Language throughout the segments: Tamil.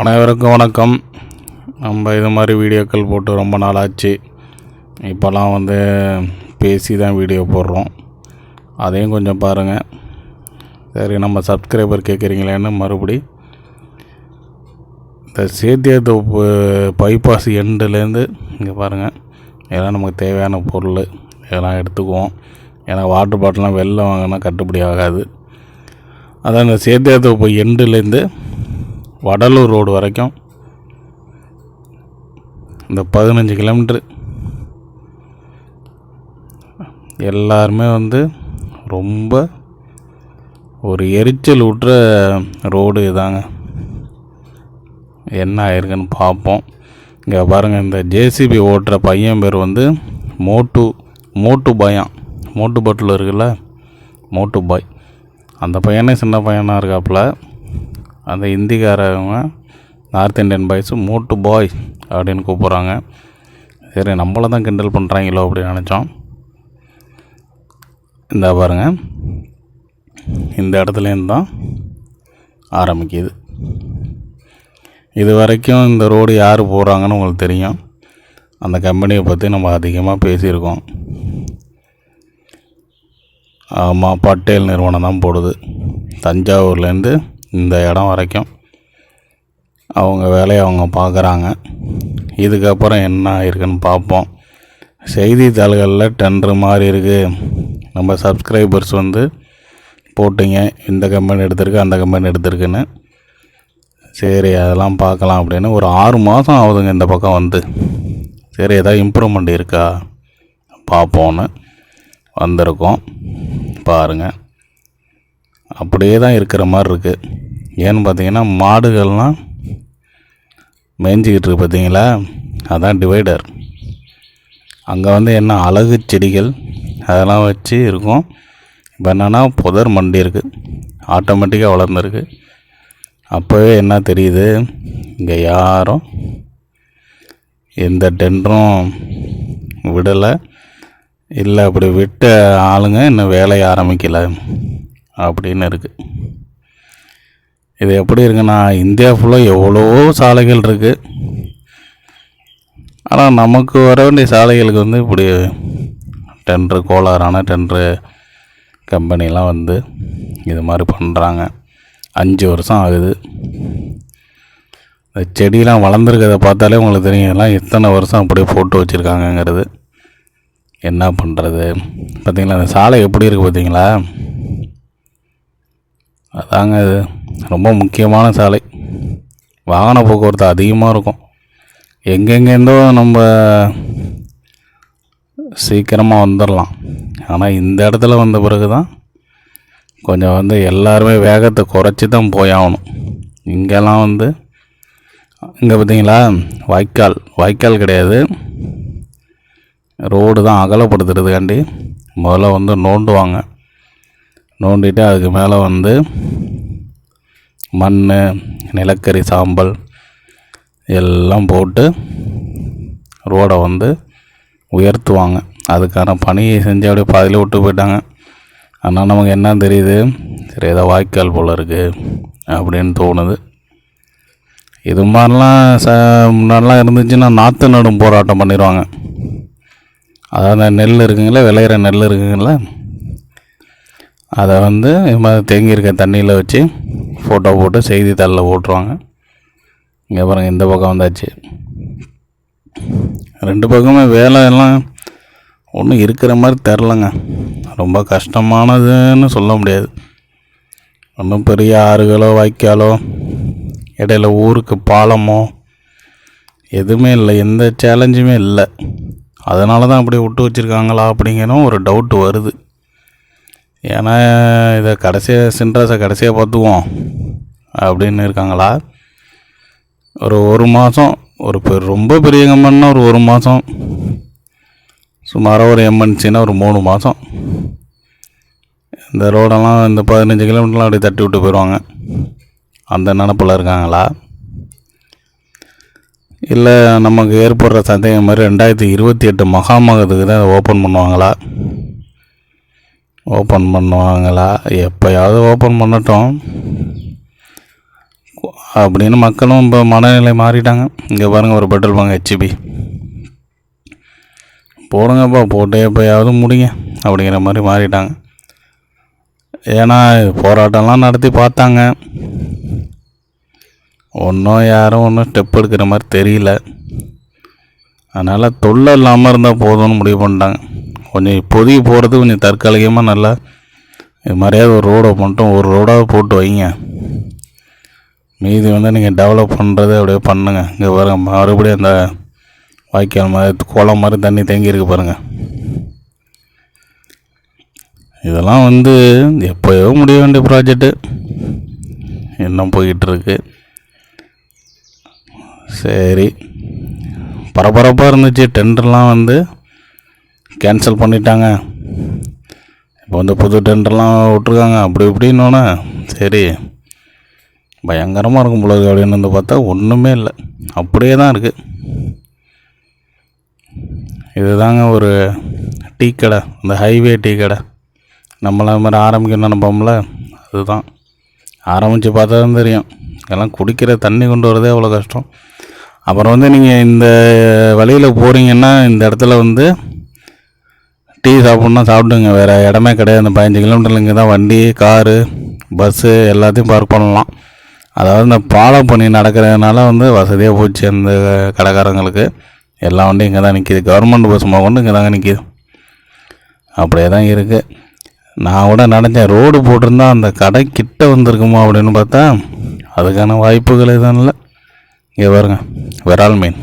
அனைவருக்கும் வணக்கம். நம்ம இது மாதிரி வீடியோக்கள் போட்டு ரொம்ப நாளாச்சு. இப்போல்லாம் வந்து பேசி தான் வீடியோ போடுறோம். அதையும் கொஞ்சம் பாருங்கள் சரி நம்ம சப்ஸ்கிரைபர் கேட்குறீங்களேன்னு மறுபடி. இந்த சேத்தியத்தோப்பு பைபாஸ் எண்டுலேருந்து இங்கே பாருங்கள் இதெல்லாம் நமக்கு தேவையான பொருள். இதெல்லாம் எடுத்துக்குவோம். ஏன்னா வாட்டர் பாட்டிலாம் வெளில வாங்கினா கட்டுப்படி ஆகாது. அதான் இந்த சேத்தியாத்தோப்பு எண்டுலேருந்து வடலூர் ரோடு வரைக்கும் இந்த பதினஞ்சு கிலோமீட்ரு எல்லாருமே வந்து ரொம்ப ஒரு எரிச்சல் விட்டுற ரோடு இதாங்க. என்ன ஆயிருக்குன்னு பார்ப்போம். இங்கே பாருங்கள் இந்த ஜேசிபி ஓட்டுற பையன் பேர் வந்து மோட்டு மோட்டு பயம் மோட்டு பட்டில் இருக்குல்ல மோட்டு பாய். அந்த பையனே சின்ன பையனாக இருக்காப்புல. அந்த ஹிந்திக்காரவங்க நார்த் இந்தியன் பாய்ஸு மோட்டு பாய் அப்படின்னு கூப்பிட்றாங்க. சரி நம்மளை தான் கிண்டல் பண்ணுறாங்களோ அப்படின்னு நினச்சோம். இந்த பாருங்க. இந்த இடத்துலேருந்து தான் ஆரம்பிக்குது. இது வரைக்கும் இந்த ரோடு யார் போகிறாங்கன்னு உங்களுக்கு தெரியும். அந்த கம்பெனியை பற்றி நம்ம அதிகமாக பேசியிருக்கோம். ஆமாம் பட்டேல் நிறுவனம் தான் போடுது. தஞ்சாவூர்லேருந்து இந்த இடம் வரைக்கும். அவங்க வேலையை அவங்க பார்க்குறாங்க. இதுக்கப்புறம் என்ன இருக்குன்னு பார்ப்போம். செய்தித்தாள்களில் டெண்டர் மாதிரி இருக்குது நம்ம சப்ஸ்கிரைபர்ஸ் வந்து போட்டிங்க. இந்த கம்பெனி எடுத்திருக்கு அந்த கம்பெனி எடுத்திருக்குன்னு. சரி அதெல்லாம் பார்க்கலாம் அப்படின்னு ஒரு ஆறு மாதம் ஆகுதுங்க இந்த பக்கம் வந்து. சரி ஏதாவது இம்ப்ரூவ்மெண்ட் இருக்கா? பார்ப்போன்னு வந்திருக்கோம். பாருங்கள் அப்படியே தான் இருக்கிற மாதிரி இருக்குது ஏன்னு பார்த்தீங்கன்னா மாடுகள்லாம் மேய்ஞ்சிக்கிட்டு இருக்கு பார்த்தீங்களா? அதான் டிவைடர் அங்கே வந்து என்ன அழகு செடிகள் அதெல்லாம் வச்சு இருக்கும். இப்போ என்னென்னா புதர் மண்டி இருக்குது ஆட்டோமேட்டிக்காக வளர்ந்துருக்கு. அப்போவே என்ன தெரியுது? இங்கே யாரும் எந்த டெண்டரும் விடலை. இல்லை அப்படி விட்ட ஆளுங்க இன்னும் வேலையை ஆரம்பிக்கலை. அப்படின்னு இருக்குது இது எப்படி இருக்குன்னா இந்தியா ஃபுல்லாக எவ்வளவோ சாலைகள் இருக்குது ஆனால் நமக்கு வர வேண்டிய சாலைகளுக்கு வந்து இப்படி டென்ட்ரு கோளாறான டென்ட்ரு கம்பெனிலாம் வந்து இது மாதிரி பண்ணுறாங்க அஞ்சு வருஷம் ஆகுது. இந்த செடியெலாம் வளர்ந்துருக்கிறத பார்த்தாலே உங்களுக்கு தெரியும் எல்லாம் எத்தனை வருஷம் அப்படியே போட்டு வச்சுருக்காங்கங்கிறது. என்ன பண்ணுறது பார்த்தீங்களா அந்த சாலை எப்படி இருக்குது பார்த்தீங்களா அதாங்க இது. ரொம்ப முக்கியமான சாலை. வாகன போக்குவரத்து அதிகமாக இருக்கும். எங்கெங்கேருந்தோ நம்ம சீக்கிரமாக வந்துடலாம் ஆனால் இந்த இடத்துல வந்த பிறகு தான் கொஞ்சம் வந்து எல்லாருமே வேகத்தை குறைச்சி தான் போயாகணும் இங்கெல்லாம் வந்து இங்கே பார்த்தீங்களா வாய்க்கால். வாய்க்கால் கிடையாது. ரோடு தான் அகலப்படுத்துறதுக்காண்டி முதல்ல வந்து நோண்டுவாங்க. நோண்டிட்டு அதுக்கு மேலே வந்து மண் நிலக்கரி சாம்பல் எல்லாம் போட்டு ரோடை வந்து உயர்த்துவாங்க. அதுக்கான பணியை செஞ்சு அப்படியே பாதியில் விட்டு போயிட்டாங்க. ஆனால் நமக்கு என்ன தெரியுது? சரி ஏதோ வாய்க்கால் போல் இருக்குது அப்படின்னு தோணுது. இது மாதிரிலாம் ச முன்னாடிலாம் இருந்துச்சுன்னா நாற்று நடும் போராட்டம் பண்ணிடுவாங்க. அதாவது நெல் இருக்குங்களே விளையிற நெல் இருக்குங்களே அதை வந்து இது மாதிரி தேங்கியிருக்க தண்ணியில் வச்சு ஃபோட்டோ போட்டு செய்தித்தாளில் போட்டுருவாங்க இங்கே பாருங்கள் இந்த பக்கம் வந்தாச்சு. ரெண்டு பக்கமே வேலை எல்லாம் ஒன்றும் இருக்கிற மாதிரி தெரிலங்க. ரொம்ப கஷ்டமானதுன்னு சொல்ல முடியாது. ஒன்றும் பெரிய ஆறுகளோ வாய்க்காலோ இடையில ஊருக்கு பாலமோ எதுவுமே இல்லை. எந்த சேலஞ்சுமே இல்லை. அதனால தான் அப்படி விட்டு வச்சுருக்காங்களா அப்படிங்கிறதும் ஒரு டவுட் வருது. ஏன்னா இதை கடைசியாக சின்ராஸை கடைசியாக பார்த்துக்குவோம் அப்படின்னு இருக்காங்களா? ஒரு ஒரு மாதம் ஒரு பெ ரொம்ப பெரிய கம்பெனினா ஒரு ஒரு மாதம் சுமாராக ஒரு எம்என்சின்னா ஒரு மூணு மாதம் இந்த ரோடெல்லாம் இந்த பதினஞ்சு கிலோமீட்டர்லாம் அப்படியே தட்டி விட்டு போயிடுவாங்க அந்த நினப்பில் இருக்காங்களா? இல்லை நமக்கு ஏற்படுற சந்தேகம் மாதிரி ரெண்டாயிரத்தி இருபத்தி எட்டு மகாமகத்துக்கு தான் ஓப்பன் பண்ணுவாங்களா? ஓப்பன் பண்ணுவாங்களா? எப்போயாவது ஓப்பன் பண்ணட்டும். அப்படின்னு மக்களும் இப்போ மனநிலை மாறிட்டாங்க. இங்கே பாருங்கள் ஒரு பெட்ரோல் பங்க் ஹெச்பி போடுங்கப்பா போட்டு எப்போயாவது முடிங்க அப்படிங்கிற மாதிரி மாறிட்டாங்க. ஏன்னா போராட்டம்லாம் நடத்தி பார்த்தாங்க. ஒன்றும் யாரும் ஒன்றும் ஸ்டெப் எடுக்கிற மாதிரி தெரியல. அதனால் தொல்லை இல்லாமல் இருந்தால் போதும்னு முடிவு பண்ணிட்டாங்க. கொஞ்சம் இப்போதைக்கு போகிறது கொஞ்சம் தற்காலிகமாக நல்லா இது மாதிரியாவது ஒரு ரோடை மட்டும் ஒரு ரோடாக போட்டு வைங்க. மீதி வந்து நீங்கள் டெவலப் பண்ணுறது அப்படியே பண்ணுங்க. இங்கே பாருங்கள் மறுபடியும் அந்த வாய்க்கால் மாதிரி குளம் மாதிரி தண்ணி தேங்கி இருக்கு பாருங்கள் இதெல்லாம் வந்து எப்போயோ முடிய வேண்டிய ப்ராஜெக்ட்டு இன்னும் போய்கிட்டு இருக்கு. சரி. பரபரப்பாக இருந்துச்சு. டெண்டர்லாம் வந்து கேன்சல் பண்ணிட்டாங்க. இப்போ வந்து புது டெண்டர்லாம் விட்ருக்காங்க அப்படி இப்படின்னோன்னே சரி பயங்கரமாக இருக்கும் போல இருக்கு அப்படின்னு வந்து பார்த்தா ஒன்றுமே இல்லை. அப்படியே தான் இருக்குது இதுதாங்க ஒரு டீ கடை. இந்த ஹைவே டீ கடை. நம்மள மாதிரி ஆரம்பிக்கணும்னு நினைப்போம்ல? அதுதான். ஆரம்பித்து பார்த்தா தான் தெரியும். எல்லாம் குடிக்கிற தண்ணி கொண்டு வரதே அவ்வளோ கஷ்டம். அப்புறம் வந்து நீங்கள் இந்த வழியில் போகிறீங்கன்னா இந்த இடத்துல வந்து டீ சாப்பிட்ணுன்னா சாப்பிடுங்க. வேறு இடமே கிடையாது. இந்த பதினஞ்சு கிலோமீட்டரில் இங்கே தான் வண்டி காரு பஸ்ஸு எல்லாத்தையும் பார்க் பண்ணலாம். அதாவது இந்த பாலம் பண்ணி நடக்கிறதுனால வந்து வசதியாக போச்சு அந்த கடைக்காரங்களுக்கு. எல்லா வண்டியும் இங்கே தான் நிற்கிது கவர்மெண்ட் பஸ் கொண்டு இங்கே தாங்க நிற்கிது அப்படியே தான் இருக்குது நான் கூட நினச்சேன் ரோடு போட்டிருந்தா அந்த கடை கிட்ட வந்திருக்குமா அப்படின்னு பார்த்தா அதுக்கான வாய்ப்புகள் எதுவும் இல்லை. இங்கே பாருங்க விரால் மீன்.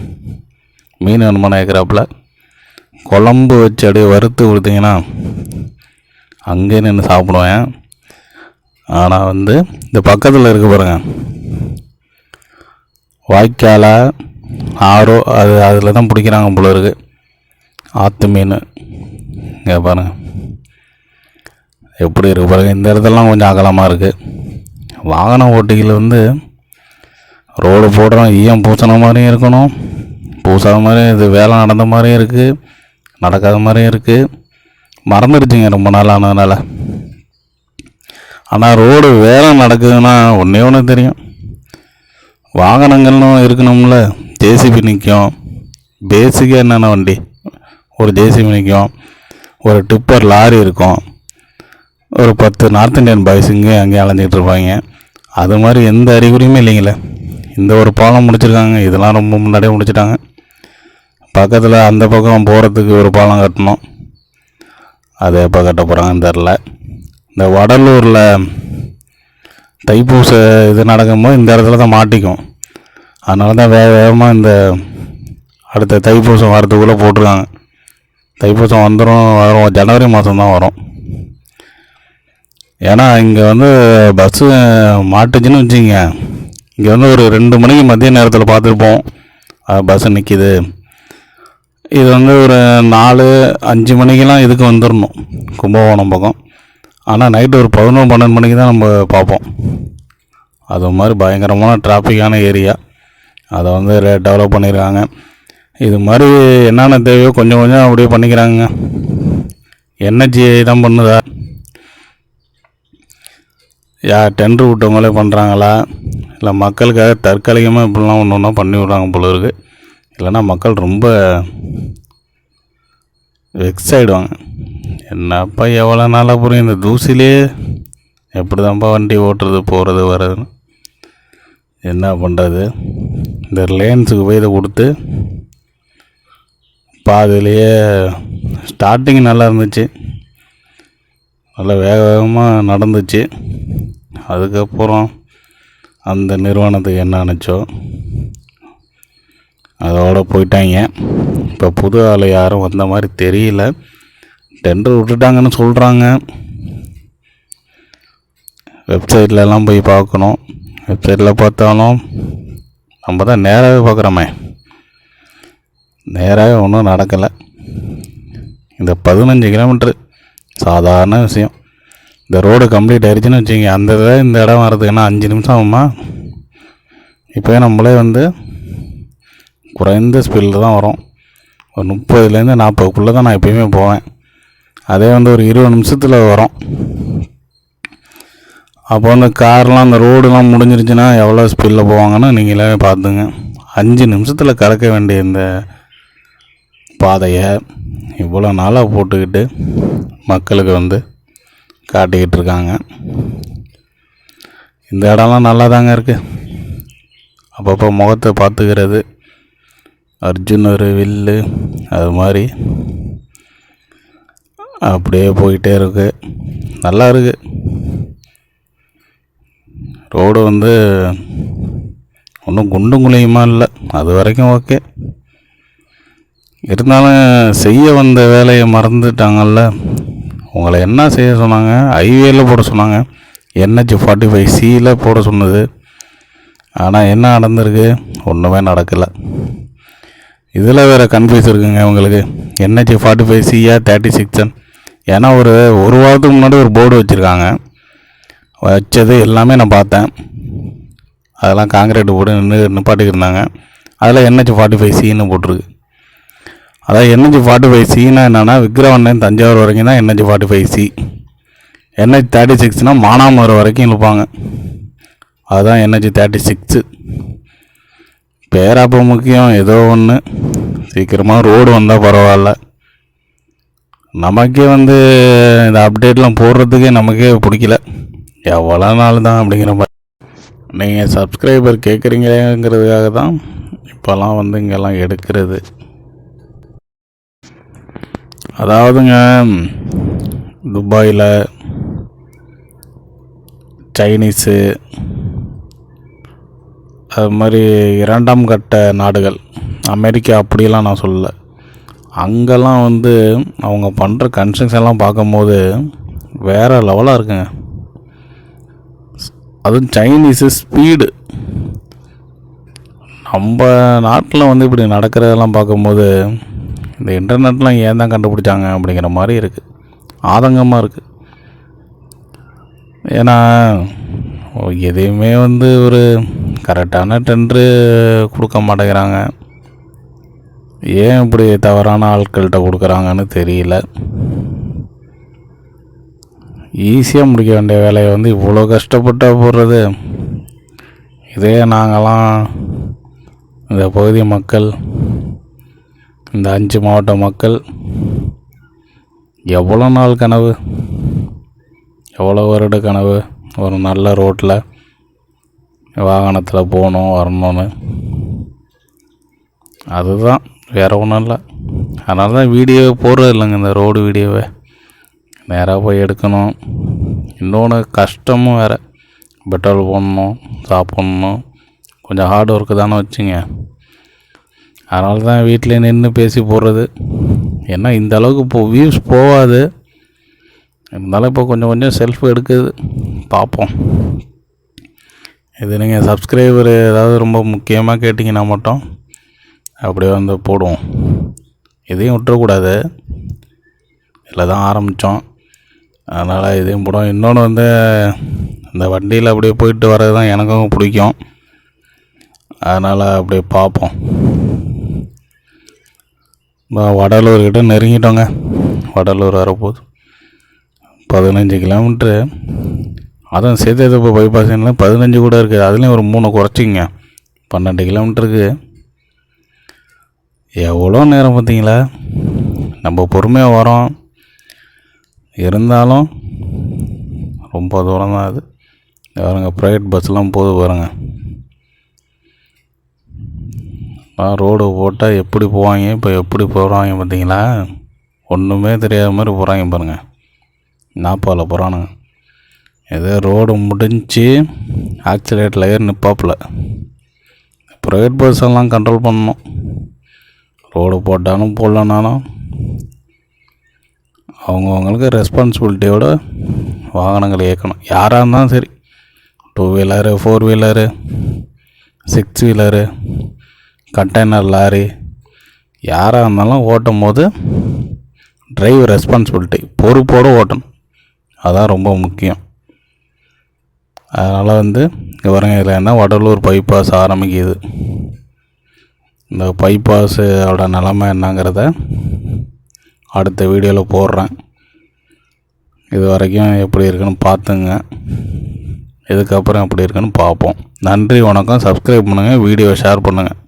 மீன் வேணுமான ஏற்கிறாப்புல குழம்பு வச்சு அப்படியே வறுத்து கொடுத்தீங்கன்னா அங்கே நின்று சாப்பிடுவேன். ஆனால் வந்து இந்த பக்கத்தில் இருக்க பாருங்க. வாய்க்கால ஆரோ அது அதில் தான் பிடிக்கிறாங்க போல இருக்கு. ஆற்று மீன். இங்கே பாருங்க. எப்படி இருக்கு பாருங்க. இந்த இடத்துலலாம் கொஞ்சம் அகலமாக இருக்குது வாகன ஓட்டிகள் வந்து ரோடு போடுறோம் ஈயம் பூசின மாதிரியும் இருக்கணும். பூசாத மாதிரியும் இது வேலை நடந்த மாதிரியும் இருக்குது நடக்காத மாதிரியும் இருக்குது மறந்துடுச்சுங்க ரொம்ப நாள் ஆனதுனால. ஆனால் ரோடு வேலை நடக்குதுன்னா ஒன்றே ஒன்று தெரியும். வாகனங்கள்னு இருக்கணும்ல ஜேசிபி நிற்கும் பேசிக்காக என்னென்ன வண்டி? ஒரு ஜேசிபி நிற்கும் ஒரு டிப்பர் லாரி இருக்கும். ஒரு பத்து நார்த் இந்தியன் பாய்ஸ் இங்கே அங்கேயும் அலைஞ்சிட்டு இருப்பாங்க. அது மாதிரி எந்த அறிகுறியுமே இல்லைங்களே. இந்த ஒரு பாலம் முடிச்சிருக்காங்க இதெல்லாம் ரொம்ப முன்னாடியே முடிச்சிட்டாங்க. பக்கத்தில் அந்த பக்கம் போகிறதுக்கு ஒரு பாலம் கட்டணும். அது எப்போ கட்ட போகிறாங்கன்னு தெரில இந்த வடலூரில் தைப்பூச இது நடக்கும்போது இந்த இடத்துல தான் மாட்டிக்கும். அதனால தான் வேக வேகமாக இந்த அடுத்த தைப்பூசம் வரதுக்குள்ளே போட்டிருக்காங்க. தைப்பூசம் வந்துடும் வரும். ஜனவரி மாதம் தான் வரும். ஏன்னா இங்கே வந்து பஸ்ஸு மாட்டுச்சுன்னு வச்சுங்க இங்கே வந்து ஒரு ரெண்டு மணிக்கு மதிய நேரத்தில் பார்த்துருப்போம் பஸ்ஸு நிற்கிது இது வந்து ஒரு நாலு அஞ்சு மணிக்கெலாம் இதுக்கு வந்துடணும் கும்பகோணம் பக்கம். ஆனால் நைட்டு ஒரு பதினொன்று பன்னெண்டு மணிக்கு தான் நம்ம பார்ப்போம். அது மாதிரி பயங்கரமான டிராஃபிக்கான ஏரியா அதை வந்து டெவலப் பண்ணியிருக்காங்க. இது மாதிரி என்னென்ன தேவையோ கொஞ்சம் கொஞ்சம் அப்படியே பண்ணிக்கிறாங்க என்ஹெச்ஏ தான் பண்ணுதா? யா டெண்டர் விட்டவங்களே பண்ணுறாங்களா இல்லை மக்களுக்காக தற்காலிகமாக இப்படிலாம் ஒன்று ஒன்றா பண்ணி விட்றாங்க போல இருக்குது இல்லைன்னா மக்கள் ரொம்ப வெக்ஸ் ஆகிடுவாங்க என்னப்பா எவ்வளோ நாளாக புரியும் இந்த தூசிலே எப்படி தான்ப்பா வண்டி ஓட்டுறது போகிறது வர்றதுன்னு. என்ன பண்ணுறது இந்த ரிலையன்ஸுக்கு போய் இதை கொடுத்து பாதிலேயே ஸ்டார்டிங் நல்லா இருந்துச்சு. நல்லா வேக வேகமாக நடந்துச்சு. அதுக்கப்புறம் அந்த நிறுவனத்துக்கு என்ன நினச்சோ அதோட போயிட்டாங்க. இப்போ புது ஆள் யாரும் வந்த மாதிரி தெரியல. டெண்டர் விட்டுட்டாங்கன்னு சொல்கிறாங்க வெப்சைட்லலாம் போய் பார்க்கணும். வெப்சைட்டில் பார்த்தாலும் நம்ம தான் நேராகவே பார்க்குறோமே. நேராகவே ஒன்றும் நடக்கலை. இந்த பதினஞ்சு கிலோமீட்ரு சாதாரண விஷயம். இந்த ரோடு கம்ப்ளீட் ஆயிடுச்சுன்னு வச்சுங்க அந்த இதில் இந்த இடம் வர்றதுக்குன்னா அஞ்சு நிமிஷம் ஆகுமா? இப்போயே நம்மளே வந்து குறைந்த ஸ்பீடில் தான் வரும். ஒரு முப்பதுலேருந்து நாற்பதுக்குள்ளே தான் நான் எப்பயுமே போவேன். அதே வந்து ஒரு இருபது நிமிஷத்தில் வரும். அப்போ வந்து கார்லாம் அந்த ரோடுலாம் முடிஞ்சிருச்சுன்னா எவ்வளோ ஸ்பீடில் போவாங்கன்னு நீங்களே பார்த்துங்க. அஞ்சு நிமிஷத்தில் கடக்க வேண்டிய இந்த பாதையை இவ்வளோ நாளாக போட்டுக்கிட்டு மக்களுக்கு வந்து காட்டிக்கிட்டு இருக்காங்க. இந்த இடம்லாம் நல்லா தாங்க இருக்குது அப்பப்போ முகத்தை பார்த்துக்கிறது. அர்ஜுன் ஒரு வில்லு அது மாதிரி. அப்படியே போயிட்டே இருக்கு. நல்லா இருக்கு. ரோடு வந்து ஒன்றும் குண்டும் குழியுமா இல்லை. அது வரைக்கும் ஓகே. இருந்தாலும் செய்ய வந்த வேலையை மறந்துட்டாங்கல்ல. உங்களை என்ன செய்ய சொன்னாங்க? ஹைவேல போட சொன்னாங்க. என்ஹெச் ஃபார்ட்டி ஃபைவ் சியில் போட சொன்னது. ஆனால் என்ன நடந்திருக்கு? ஒன்றுமே நடக்கலை. இதில் வேறு கன்ஃபியூஸ் இருக்குங்க உங்களுக்கு. என்ஹெச் ஃபார்ட்டி ஃபைவ் சியா தேர்ட்டி சிக்ஸன் ஏன்னா ஒரு ஒரு வாரத்துக்கு முன்னாடி ஒரு போர்டு வச்சுருக்காங்க. வச்சது எல்லாமே நான் பார்த்தேன். அதெல்லாம் காங்கிரீட் போட்டு நின்று நிப்பாட்டிக்கிருந்தாங்க அதில் என்ஹெச் ஃபார்ட்டி ஃபைவ் சின்னு போட்டிருக்கு. அதாவது என்ஹெச் ஃபார்ட்டி ஃபைவ் சின்னா என்னென்னா விக்ரவண்ணன் தஞ்சாவூர் வரைக்கும் தான் NH forty five C NH thirty சிக்ஸ்னால் Manamadurai வரைக்கும் இழுப்பாங்க. அதுதான் என்ஹெச் தேர்ட்டி சிக்ஸு பேர் அப்போ முக்கியம் ஏதோ ஒன்று சீக்கிரமாக ரோடு வந்தால் பரவாயில்ல. நமக்கே வந்து இந்த அப்டேட்லாம் போடுறதுக்கே நமக்கே பிடிக்கல. எவ்வளோ நாள் தான் அப்படிங்கிற மாதிரி. நீங்கள் சப்ஸ்கிரைபர் கேட்குறீங்களேங்கிறதுக்காக தான் இப்போல்லாம் வந்து இங்கெல்லாம் எடுக்கிறது. அதாவதுங்க துபாயில் சைனீஸு அது மாதிரி இரண்டாம் கட்ட நாடுகள். அமெரிக்கா அப்படிலாம் நான் சொல்லலை. அங்கெல்லாம் வந்து அவங்க பண்ணுற கன்ஸ்ட்ரக்ஷன்லாம் பார்க்கும்போது வேறு லெவலாக இருக்குங்க. அதுவும் சைனீஸு ஸ்பீடு நம்ம நாட்டில் வந்து இப்படி நடக்கிறதெல்லாம் பார்க்கும்போது இந்த இன்டர்நெட்லாம் ஏன் தான் கண்டுபிடிச்சாங்க அப்படிங்கிற மாதிரி இருக்குது ஆதங்கமாக இருக்குது ஏன்னா எதையுமே வந்து ஒரு கரெக்டான டெண்டரு கொடுக்க மாட்டேங்கிறாங்க. ஏன் இப்படி தவறான ஆட்கள்கிட்ட கொடுக்குறாங்கன்னு தெரியல. ஈஸியாக முடிக்க வேண்டிய வேலையை வந்து இவ்வளோ கஷ்டப்பட்டு போடுறது. இதே நாங்களாம் இந்த பகுதி மக்கள் இந்த அஞ்சு மாவட்ட மக்கள் எவ்வளோ நாள் கனவு? எவ்வளோ வருட கனவு? ஒரு நல்ல ரோட்டில் வாகனத்தில் போகணும் வரணும்னு. அதுதான். வேறு ஒன்றும் இல்லை. அதனால தான் வீடியோவே போடுறது இல்லைங்க இந்த ரோடு வீடியோவை. நேராக போய் எடுக்கணும். இன்னொன்று கஷ்டமும் வேறு. பெட்ரோல் போடணும் சாப்பிட்ணும் கொஞ்சம் ஹார்ட் ஒர்க்கு தானே வச்சுங்க. அதனால தான் வீட்டிலே நின்று பேசி போடுறது. ஏன்னா இந்த அளவுக்கு இப்போ வியூஸ் போகாது. இருந்தாலும் இப்போ கொஞ்சம் கொஞ்சம் செல்ஃப் எடுக்குது. பார்ப்போம். இது நீங்கள் சப்ஸ்கிரைபர் ஏதாவது ரொம்ப முக்கியமாக கேட்டிங்கன்னா மட்டும் அப்படியே வந்து போடுவோம். இதையும் விட்டுறக்கூடாது. இதில் தான் ஆரம்பித்தோம் அதனால் இதையும் போடுவோம். இன்னொன்று வந்து இந்த வண்டியில் அப்படியே போயிட்டு வர்றது தான் எனக்கும் பிடிக்கும். அதனால் அப்படியே பார்ப்போம். வடலூர் கிட்ட நெருங்கிட்டோங்க. வடலூர் வரப்போகுது. பதினஞ்சு கிலோமீட்ரு அதுவும் சேத்தியத்தப்பு பைபாஸ்லாம் பதினஞ்சு கூட இருக்குது அதுலேயும் ஒரு மூணு குறைச்சிங்க பன்னெண்டு கிலோமீட்டருக்கு எவ்வளோ நேரம் பார்த்தீங்களா? நம்ம பொறுமையாக வரோம். இருந்தாலும் ரொம்ப தூரம் தான் அது. பாருங்க ப்ரைவேட் பஸ்லாம் போது பாருங்க. ரோடு போட்டால் எப்படி போவாங்க? இப்போ எப்படி போகிறாங்க பார்த்தீங்களா? ஒன்றுமே தெரியாத மாதிரி போகிறாங்க பாருங்கள் நாப்பாவில் போகிறானுங்க ஏதோ ரோடு முடிஞ்சு ஆக்சிலேட்டில் ஏறி நிற்பாப்பில் ப்ரைவேட் பஸ் எல்லாம் கண்ட்ரோல் பண்ணணும். ரோடு போட்டாலும் போடலனாலும் அவங்கவுங்களுக்கு ரெஸ்பான்சிபிலிட்டியோட வாகனங்களை இயக்கணும். யாராக இருந்தாலும் சரி. Two wheeler four wheeler six wheeler container lorry யாராக இருந்தாலும் ஓட்டும் போது டிரைவ் ரெஸ்பான்சிபிலிட்டி பொறுப்போடு ஓட்டணும். அதான் ரொம்ப முக்கியம். அதனால் வந்து இங்கே இதில் என்ன வடலூர் பைபாஸ் ஆரம்பிக்குது. இந்த பைபாஸோட நிலமை என்னங்கிறத அடுத்த வீடியோவில் போடுறேன். இது வரைக்கும் எப்படி இருக்குன்னு பார்த்துங்க. இதுக்கப்புறம் எப்படி இருக்குன்னு பார்ப்போம். நன்றி வணக்கம். சப்ஸ்கிரைப் பண்ணுங்கள் வீடியோ ஷேர் பண்ணுங்கள்